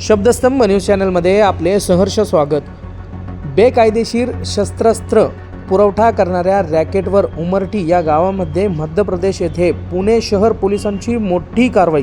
शब्दस्तंभ news चॅनलमध्ये आपले सहर्ष स्वागत. बेकायदेशीर शस्त्रास्त्र पुरवठा करणाऱ्या रॅकेटवर उमरटी या गावामध्ये मध्य प्रदेश येथे पुणे शहर पोलिसांची मोठी कारवाई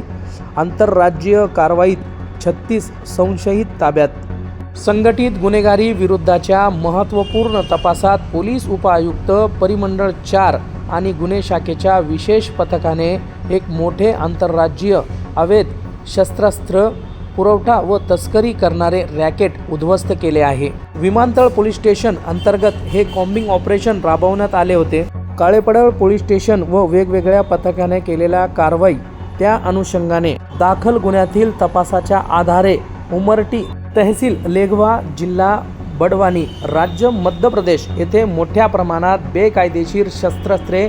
आंतरराज्यीय कारवाईत छत्तीस संशयित ताब्यात. संघटित गुन्हेगारी विरुद्धाच्या महत्त्वपूर्ण तपासात पोलीस उपआयुक्त परिमंडळ चार आणि गुन्हे शाखेच्या विशेष पथकाने एक मोठे आंतरराज्यीय अवैध शस्त्रास्त्र पुरवठा व तस्करी करणारे रॅकेट उद्ध्वस्त केले आहे. विमानतळ पोलीस स्टेशन अंतर्गत हे कॉम्बिंग ऑपरेशन राबवण्यात आले होते. काळेपडळ पोलीस स्टेशन व वेगवेगळ्या पथकाने केलेल्या कारवाई त्या अनुषंगाने दाखल गुन्ह्यातील तपासाच्या आधारे उमरटी तहसील लेघवा जिल्हा बडवानी राज्य मध्य प्रदेश येथे मोठ्या प्रमाणात बेकायदेशीर शस्त्रास्त्रे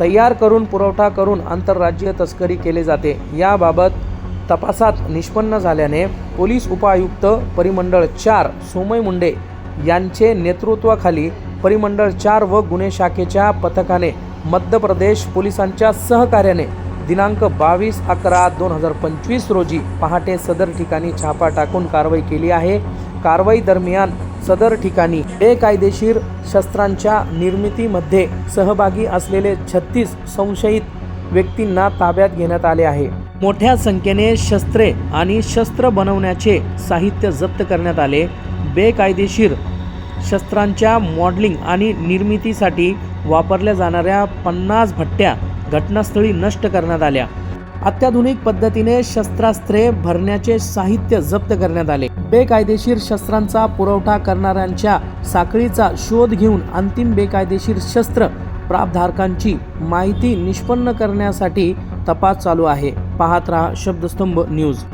तयार करून पुरवठा करून आंतरराज्यीय तस्करी केले जाते. याबाबत तपासात निष्पन्न झाल्याने पोलीस उपायुक्त परिमंडळ चार सोमय मुंडे यांचे नेतृत्वाखाली परिमंडळ चार व गुन्हे शाखेच्या पथकाने मध्य प्रदेश पोलिसांच्या सहकार्याने दिनांक बावीस अकरा दोन हजार पंचवीस रोजी पहाटे सदर ठिकाणी छापा टाकून कारवाई केली आहे. कारवाई दरम्यान सदर ठिकाणी बेकायदेशीर शस्त्रांच्या निर्मितीमध्ये सहभागी असलेले छत्तीस संशयित व्यक्तींना ताब्यात घेण्यात आले आहे. मोठ्या संख्येने शस्त्रे आणि शस्त्र बनवण्याचे साहित्य जप्त करण्यात आले. बेकायदेशीर शस्त्रांच्या मॉडेलिंग आणि निर्मितीसाठी वापरल्या जाणाऱ्या पन्नास भट्ट्या घटनास्थळी नष्ट करण्यात आल्या. अत्याधुनिक पद्धतीने शस्त्रास्त्रे भरण्याचे साहित्य जप्त करण्यात आले. बेकायदेशीर शस्त्रांचा पुरवठा करणाऱ्यांच्या साखळीचा शोध घेऊन अंतिम बेकायदेशीर शस्त्र प्राप्तधारकांची माहिती निष्पन्न करण्यासाठी तपास चालू आहे. पाहत रहा शब्दस्तंभ न्यूज.